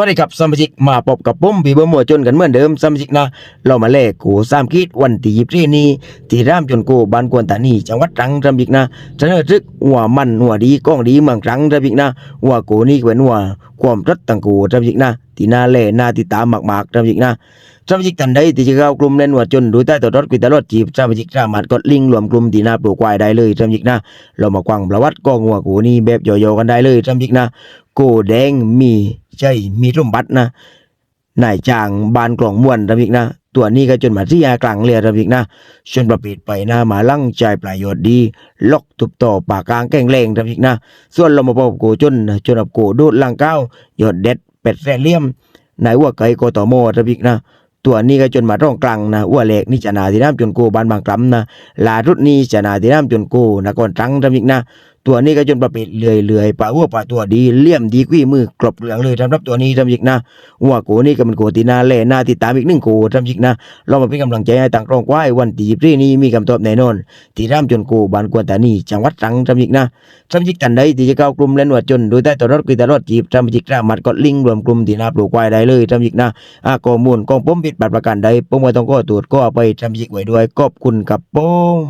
สวัสดีครับสมาชิกมาพบกับผมพี่เบอร์มัวจนกันเหมือนเดิมสมาชิกนะ เรามาเล่กูสามคิดวันที่ยี่สิบนี้ ที่ร่ามจนกูบ้านกวนตานีจังหวัดตรังสมาชิกนะเสนอทึกหัวมันหัวดีก้องดีเมืองตรังสมาชิกนะหัวกูนี่เป็นหัวความรัดตังกูสมาชิกนะที่น่าเล่น่าติดตามมากๆสมาชิกนะสมาชิกท่านใดที่จะเข้ากลุ่มเล่นหัวจนดูใต้ตัวรถกุยตลอดจีบสมาชิกสามารถกดลิงก์รวมกลุ่มที่น้าปลูกควายได้เลยสมาชิกนะ เรามากวางประวัติก้องหัวกูนี่แบบย่อๆกันได้เลยสมาชิกนะโกแดงมี ใจมีสมบัตินะนายจางบานกล่องม้วนระบิกนะ ตัวนี้ก็จนมาที่ยากลางเรียระบิกนะชนประเภทไปนะมาลั่งใจประโยชน์ดีล็อกตุบต่อปากกลางแกล้งแรงระบิกนะ ส่วนเรามาพบโกจนจนกับโกโดดลังเก้ายอดเด็ดเป็ดแสนเหลี่ยมนายวัวไก่โกตอโมระบิกนะตัวนี้ก็จนมาร่องกลางนะอ้วเล็กนี่จะนาที่น้ำจนโกบานบางกลำนะลารุดนี้จะนาที่น้ำจนโกนะก่อนตรังระบิกนะตัวนี้ก็จนประเภทเลื่อยเลื่อยปลาหัวปลาตัวดีเลี่ยมดีกุ้ยมือกรอบเหลืองเลยสำรับตัวนี้ทำยิกนะหัวโกนี่ก็เป็นโกตีนาเล่หน้าติดตามอีกหนึ่งโกทำยิกนะเรามาเป็นกำลังใจให้ต่างกรองไว้วันที่ยี่นี้มีคำตอบแน่นอนที่ร่ำจนโกบานกวนตานีจังหวัดตรังทำยิกนะทำยิกตันใดที่จะเข้ากลุ่มเล่นวัดจนโดยใต้ตัวรถกุยตารถจีบทำยิกสามารถกดลิงรวมกลุ่มที่นาปลูกไว้ได้เลยทำยิกนะอาข้อมูลของผมผิดบัตรประกันใดผมไม่ต้องก็ตรวจก็ไปทำยิกไว้ด้วยขอบคุณกับผม